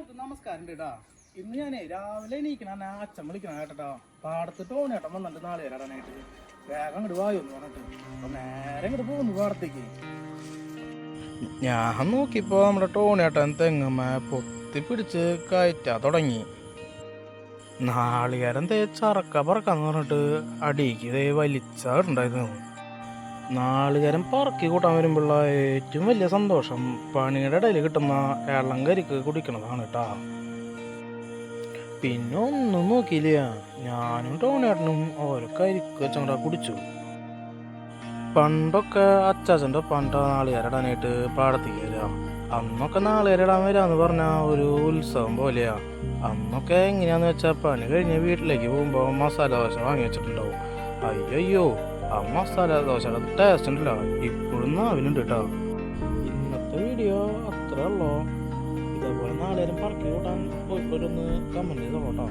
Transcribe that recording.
എല്ലാവർക്കും നമസ്കാരം കേട്ടാ ഇന്ന് ഞാൻ രാവിലെ എണീക്കണ എന്നെ അച്ഛൻ വിളിക്കണ കേട്ടോ പാടത്ത് ഏട്ടൻ വന്നിട്ട് നാളെ വരാനായിട്ട്. വേഗം ഇങ്ങോട്ട് അങ്ങോട്ട് എന്ന് പറഞ്ഞിട്ട്. അപ്പൊ നേരെ ഇങ്ങോട്ട് പോകുന്നു പാടത്തേക്ക്. ഞാൻ നോക്കിപ്പോ നമ്മുടെ ടോണേട്ടൻ തെങ്ങമ്മ പൊത്തി പിടിച്ച് കയറ്റാ തുടങ്ങി. നാളികേരം തേച്ചറക്ക പറക്കാന്ന് പറഞ്ഞിട്ട് അടിക്ക് ഇതേ വലിച്ചാടുണ്ടായിരുന്നു നാളികേരം പറക്കി കൂട്ടാൻ വരുമ്പോഴുള്ള ഏറ്റവും വലിയ സന്തോഷം പണിയുടെ ഇടയിൽ കിട്ടുന്ന എള്ളം കരിക്ക് കുടിക്കണതാണ് കേട്ടാ പിന്നെ ഒന്നും നോക്കിയില്ല. ഞാനും ടോണിയേട്ടനും ഓരോ കരിക്ക് വെച്ചാ കുടിച്ചു. പണ്ടൊക്കെ അച്ചാച്ചന്റെ പണ്ട നാളുകാരിടാനായിട്ട് പാടത്തേക്ക് വരാം അന്നൊക്കെ നാളുകാരിടാൻ വരാന്ന് പറഞ്ഞ ഒരു ഉത്സവം പോലെയാ. അന്നൊക്കെ എങ്ങനെയാന്ന് വെച്ചാൽ പണി കഴിഞ്ഞ് വീട്ടിലേക്ക് പോകുമ്പോൾ മസാല ദോശ വാങ്ങി വെച്ചിട്ടുണ്ടാവും. അയ്യോ ആ സ്ഥലം ദോശയുടെ ഇപ്പോഴും നാവിനുണ്ട് കേട്ടോ ഇന്നത്തെ വീഡിയോ അത്രേ ഉള്ളൂ. ഇതേപോലെ നാളെ പറക്കി കൂട്ടാൻ പോയിട്ടൊന്ന് കമന്റ് ചെയ്തോ കേട്ടോ